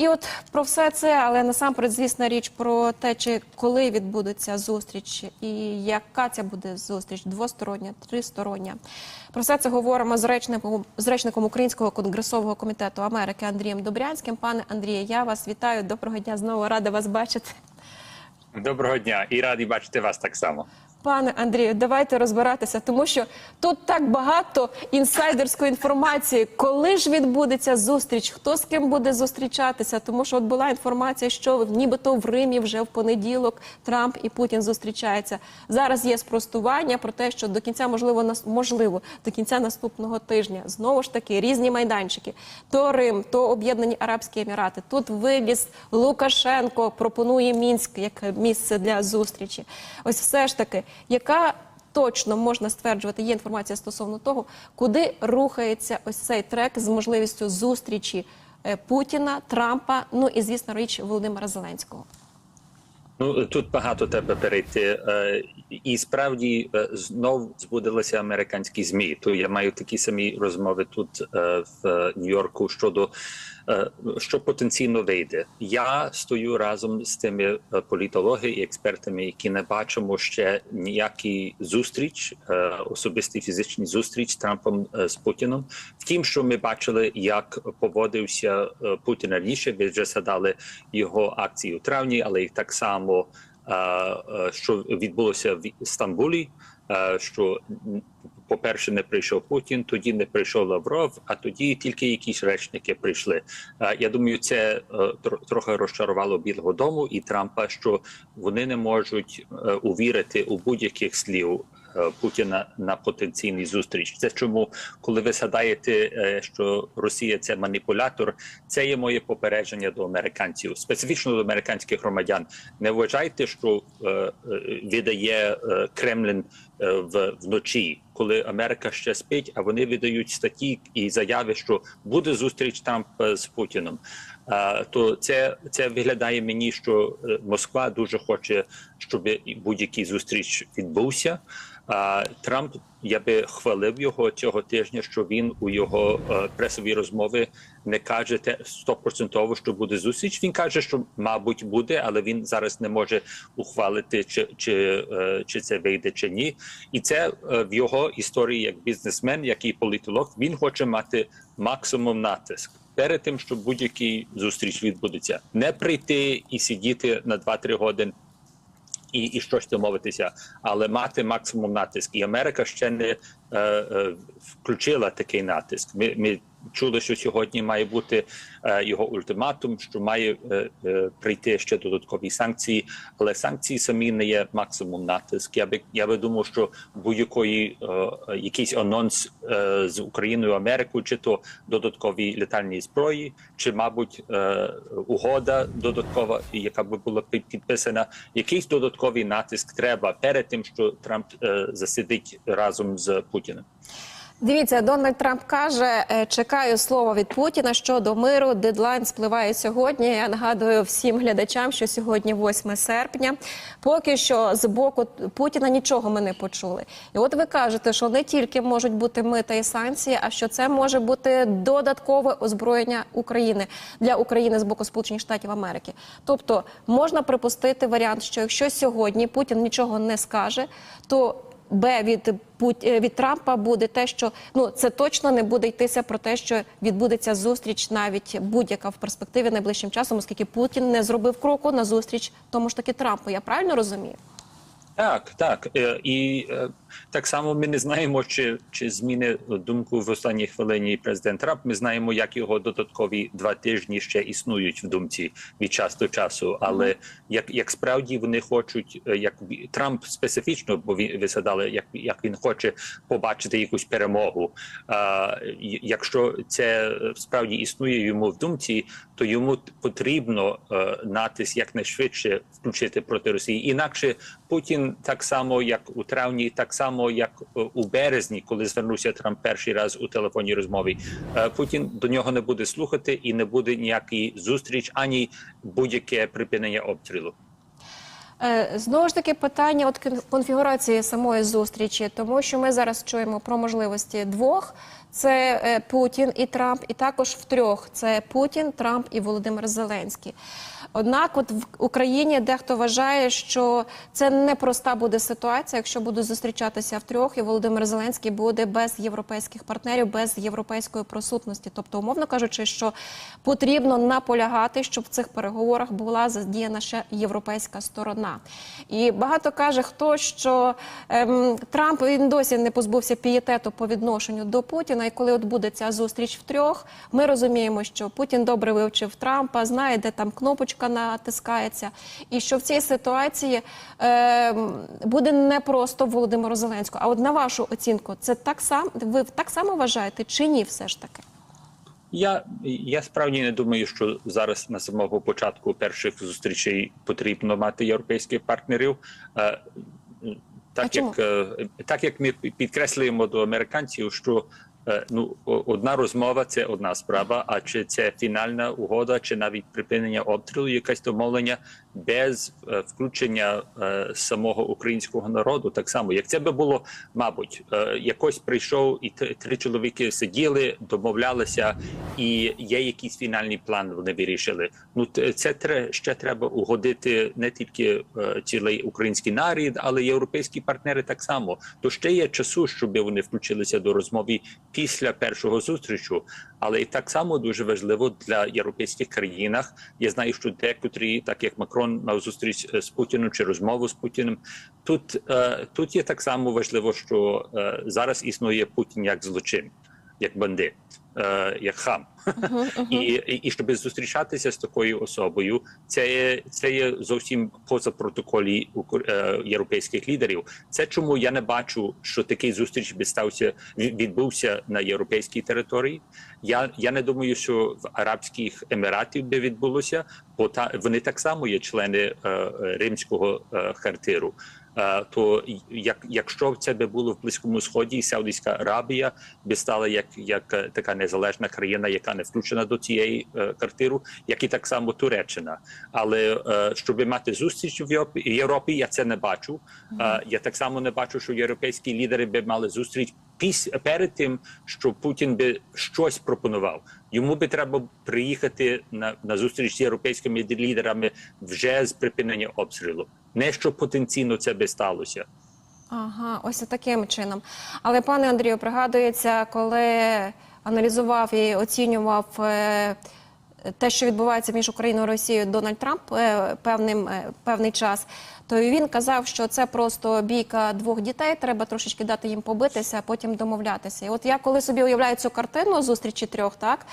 І от про все це, але насамперед, звісна річ про те, чи коли відбудеться зустріч, і яка ця буде зустріч, двостороння, тристороння. Про все це говоримо з речником, з речником Українського конгресового комітету Америки Андрієм Добрянським. Пане Андріє, я вас вітаю. Доброго дня. Знову рада вас бачити. Доброго дня і радий бачити вас так само. Пане Андрію, давайте розбиратися, тому що тут так багато інсайдерської інформації. Коли ж відбудеться зустріч? Хто з ким буде зустрічатися? Тому що от була інформація, що нібито в Римі вже в понеділок Трамп і Путін зустрічаються. Зараз є спростування про те, що до кінця можливо можливо до кінця наступного тижня знову ж таки різні майданчики. То Рим, то Об'єднані Арабські Емірати. Тут виліз Лукашенко пропонує Мінськ як місце для зустрічі. Ось все ж таки, яка точно можна стверджувати, є інформація стосовно того, куди рухається ось цей трек з можливістю зустрічі е, Путіна, Трампа, ну і звісно річ Володимира Зеленського. Ну тут багато тебе перейти. Е, і справді е, знов збудилися американські змі. То я маю такі самі розмови тут в Нью-Йорку щодо що потенційно вийде. Я стою разом з тими е, політологи і експертами, які не бачимо ще ніякі зустріч, е, особисті фізичні зустріч Трампом е, з Путіном. Втім, що ми бачили, як поводився е, Путін раніше. Ви вже згадали його акції у травні, але й так само е, е, що відбулося в Стамбулі. е, Що по-перше, не прийшов Путін, тоді не прийшов Лавров, а тоді тільки якісь речники прийшли. Е, Я думаю, це е, трохи розчарувало Білого Дому і Трампа, що вони не можуть е, увірити у будь-яких слів е, Путіна на потенційний зустріч. Це чому, коли ви згадаєте, е, що Росія це маніпулятор, це є моє попередження до американців, специфічно до американських громадян. Не вважайте, що е, е, видає е, Кремлін е, вночі, коли Америка ще спить, а вони видають статті і заяви, що буде зустріч Трампа з Путіном. Е, То це, це виглядає мені, що е, Москва дуже хоче, щоб будь-який зустріч відбувся. Трамп я би хвалив його цього тижня, що він у його е, пресовій розмові не каже те стопроцентово, що буде зустріч. Він каже, що мабуть буде, але він зараз не може ухвалити, чи чи, е, чи це вийде чи ні. І це е, в його історії як бізнесмен, як і політолог. Він хоче мати максимум натиск. Перед тим, щоб будь-який зустріч відбудеться, не прийти і сидіти на 2-3 години і, і щось домовитися, але мати максимум натиск. І Америка ще не е, е, включила такий натиск. Ми, ми чули, що сьогодні має бути е, його ультиматум, що має е, е, прийти ще додаткові санкції, але санкції самі не є максимум натиск. Я би я би думав, що будь-якої якийсь анонс з Україною Америкою, чи то додаткові літальні зброї, чи, мабуть, угода додаткова, яка би була підписана, якийсь додатковий натиск треба перед тим, що Трамп засидить разом з Путіним. Дивіться, Дональд Трамп каже: е, чекаю слова від Путіна щодо миру. Дедлайн спливає сьогодні. Я нагадую всім глядачам, що сьогодні 8 серпня. Поки що з боку Путіна нічого ми не почули. І от ви кажете, що не тільки можуть бути мита і санкції, а що це може бути додаткове озброєння України для України з боку Сполучених Штатів Америки. Тобто можна припустити варіант, що якщо сьогодні Путін нічого не скаже, то Б від е, від Трампа буде те, що ну це точно не буде йтися про те, що відбудеться зустріч, навіть будь-яка в перспективі найближчим часом, оскільки Путін не зробив кроку на зустріч тому ж таки Трампу. Я правильно розумію? Так, так. Е, І е, так само ми не знаємо, чи, чи зміни думку в останній хвилині президент Трамп. Ми знаємо, як його додаткові два тижні ще існують в думці від часу до часу. Але як, як справді вони хочуть, е, як Трамп специфічно, бо він ви згадали, як, як він хоче побачити якусь перемогу. А, якщо це справді існує йому в думці, то йому потрібно е, натиск якнайшвидше включити проти Росії. Інакше Путін так само, як у травні, так само як е, у березні, коли звернувся Трамп перший раз у телефонній розмові, е, Путін до нього не буде слухати і не буде ніякої зустріч ані будь-яке припинення обстрілу. Е, Знову ж таки, питання от кон- конфігурації самої зустрічі, тому що ми зараз чуємо про можливості двох Це е, Путін і Трамп, і також втрьох це Путін, Трамп і Володимир Зеленський. Однак, от в Україні дехто вважає, що це непроста буде ситуація, якщо будуть зустрічатися втрьох, і Володимир Зеленський буде без європейських партнерів, без європейської присутності. Тобто, умовно кажучи, що потрібно наполягати, щоб в цих переговорах була задіяна ще європейська сторона. І багато каже хто, що ем, Трамп він досі не позбувся пієтету по відношенню до Путіна. І коли от буде ця зустріч втрьох, ми розуміємо, що Путін добре вивчив Трампа, знає, де там кнопочка натискається, і що в цій ситуації ем, буде не просто Володимиру Зеленському. А от на вашу оцінку, це так само ви так само вважаєте чи ні? Все ж таки? Я, я справді не думаю, що зараз на самого початку перших зустрічей потрібно мати європейських партнерів. Е, Так як, е, так як ми підкреслюємо до американців, що е, ну одна розмова це одна справа. А чи це фінальна угода, чи навіть припинення обстрілу, якесь домовлення без е, включення е, самого українського народу, так само як це би було, мабуть, е, якось прийшов і три чоловіки сиділи, домовлялися, і є якийсь фінальний план. Вони вирішили. Ну це ще треба угодити не тільки е, цілий український нарід, але й європейські партнери так само. То ще є часу, щоб вони включилися до розмови після першого зустрічу. Але і так само дуже важливо для європейських країнах. Я знаю, що декотрі, так як Макрон мав зустріч е, з Путіним чи розмову з Путіним. Тут, е, тут є так само важливо, що е, зараз існує Путін як злочин, як бандит, е, як хам. І, і, і щоб зустрічатися з такою особою, це є, це є зовсім поза протоколі е, європейських лідерів. Це чому я не бачу, що такий зустріч би стався відбувся на європейській території. Я, я не думаю, що в Арабських Еміратів би відбулося, бо та вони так само є члени е, е, римського е, хартиру. Е, то як якщо це би було в близькому сході, Саудівська Арабія би стала як, як е, така незалежна країна, яка не включена до цієї е, картиру, як і так само Туреччина. Але е, щоб мати зустріч в Європі, в Європі, я це не бачу. Е, я так само не бачу, що європейські лідери би мали зустріч піс перед тим, що Путін би щось пропонував. Йому би треба приїхати на, на зустріч з європейськими лідерами вже з припинення обстрілу. Не що потенційно це би сталося. Ага, ось таким чином. Але пане Андрію, пригадується, коли аналізував і оцінював е, те, що відбувається між Україною і Росією Дональд Трамп е, певним е, певний час, то він казав, що це просто бійка двох дітей. Треба трошечки дати їм побитися, а потім домовлятися. І от я коли собі уявляю цю картину зустрічі трьох, так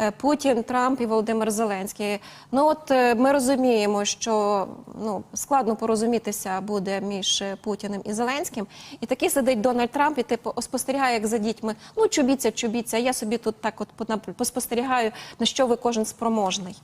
е, Путін, Трамп і Володимир Зеленський. Ну от е, ми розуміємо, що ну складно порозумітися буде між е, Путіним і Зеленським. І такий сидить Дональд Трамп і типу спостерігає, як за дітьми. Ну чубіться, чубіться. Я собі тут так, от поспостерігаю, на що ви кожен спроможний.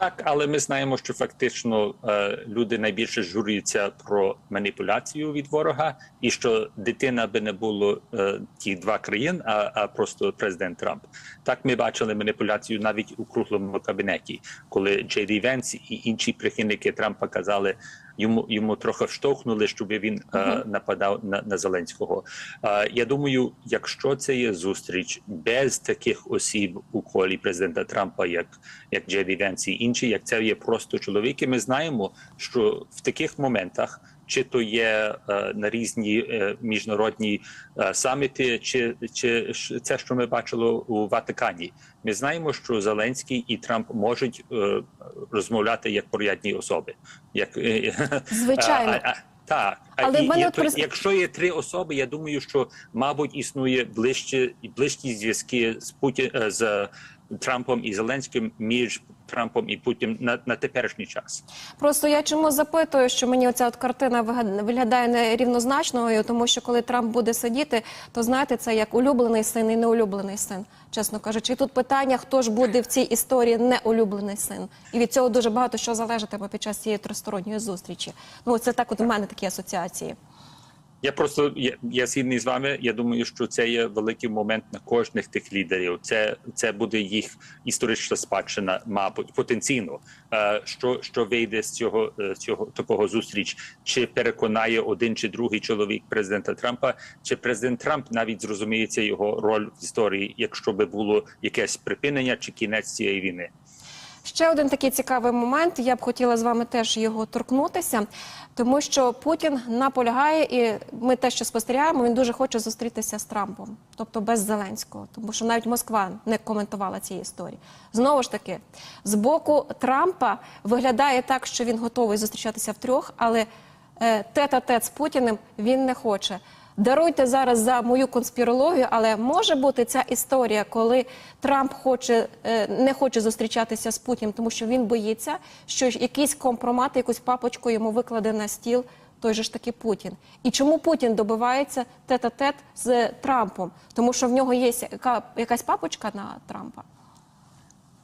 Так, але ми знаємо, що фактично е, люди найбільше журюються про маніпуляцію від ворога, і що дитина би не було е, ті два країн, а, а просто президент Трамп. Так ми бачили маніпуляцію навіть у круглому кабінеті, коли Джей Рівенс і інші прихильники Трампа казали. Йому йому трохи штовхнули, щоб він е, нападав на, на Зеленського. Е, я думаю, якщо це є зустріч без таких осіб у колі президента Трампа, як як Джеді Венс інші, як це є просто чоловіки, ми знаємо, що в таких моментах. Чи то є е, на різні е, міжнародні е, саміти, чи, чи це, що ми бачили у Ватикані? Ми знаємо, що Зеленський і Трамп можуть розмовляти як порядні особи, як Звичайно. так, Але і- мене і от то- прис- якщо є три особи, я думаю, що мабуть існує ближче ближчі зв'язки з Путін е, з Трампом і Зеленським між Трампом і Путіним на, на теперішній час. Просто я чому запитую, що мені оця от картина виглядає нерівнозначною, тому що коли Трамп буде сидіти, то знаєте, це як улюблений син і неулюблений син, чесно кажучи. І тут питання, хто ж буде в цій історії неулюблений син. І від цього дуже багато що залежатиме під час цієї тристоронньої зустрічі. Ну, це так, от у мене такі асоціації. Я просто я, я згідний з вами. Я думаю, що це є великий момент на кожних тих лідерів. Це це буде їх історична спадщина, мабуть, потенційно. Е, що що вийде з цього е, цього такого зустріч? Чи переконає один чи другий чоловік президента Трампа? Чи президент Трамп навіть зрозуміється його роль в історії, якщо би було якесь припинення чи кінець цієї війни? Ще один такий цікавий момент. Я б хотіла з вами теж його торкнутися, тому що Путін наполягає, і ми те, що спостерігаємо, він дуже хоче зустрітися з Трампом, тобто без Зеленського, тому що навіть Москва не коментувала цієї історії. Знову ж таки, з боку Трампа виглядає так, що він готовий зустрічатися втрьох, але е, тет-а-тет з Путіним він не хоче. Даруйте зараз за мою конспірологію, але може бути ця історія, коли Трамп хоче е, не хоче зустрічатися з Путіним, тому що він боїться, що якийсь компромат, якусь папочку йому викладе на стіл той же ж таки Путін. І чому Путін добивається тет-а-тет з Трампом? Тому що в нього є якась папочка на Трампа.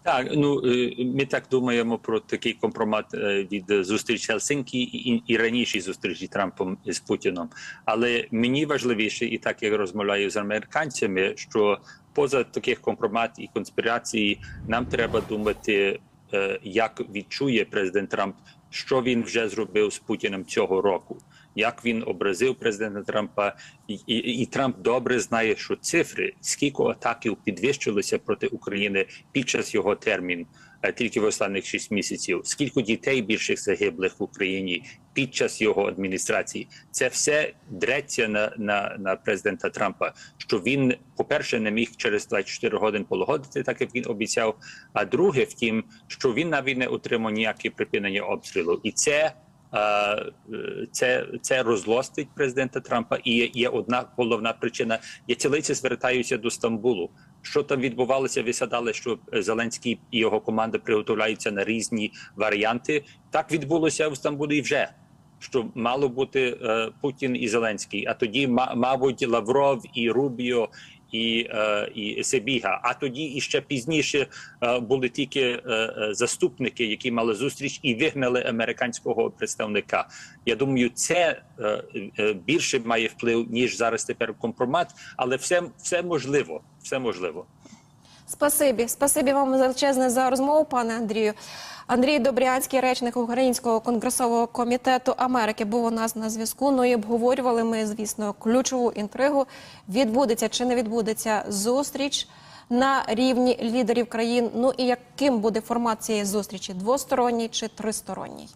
Так, ну е, ми так думаємо про такий компромат е, від зустрічі Хелсинкі і, і раніше зустрічі Трампом з Путіном. Але мені важливіше, і так я розмовляю з американцями, що поза таких компромат і конспірацій нам треба думати, е, як відчує президент Трамп, що він вже зробив з Путіним цього року. Як він образив президента Трампа, і, і, і Трамп добре знає, що цифри, скільки атаків підвищилося проти України під час його термін, е, тільки в останніх 6 місяців, скільки дітей більших загиблих в Україні під час його адміністрації, це все дреться на, на, на президента Трампа. Що він, по-перше, не міг через 24 години полагодити, так як він обіцяв. А друге, втім, що він навіть не отримав ніяке припинення обстрілу, і це. Е, Це це розлостить президента Трампа, і є, одна головна причина. Я цілиці звертаюся до Стамбулу. Що там відбувалося? Ви садали, що Зеленський і його команда приготовляються на різні варіанти. Так відбулося в Стамбулі вже. Що мало бути е, Путін і Зеленський, а тоді, ма- мабуть, Лавров і Рубіо і, е, і Себіга. А тоді і ще пізніше е, були тільки е, заступники, які мали зустріч і вигнали американського представника. Я думаю, це більше має вплив ніж зараз тепер компромат, але все, все можливо. Все можливо. Спасибі, спасибі вам величезне за розмову, пане Андрію. Андрій Добрянський, речник Українського конгресового комітету Америки, був у нас на зв'язку. Ну і обговорювали ми, звісно, ключову інтригу. Відбудеться чи не відбудеться зустріч на рівні лідерів країн. Ну і яким буде формат цієї зустрічі двосторонній чи тристоронній?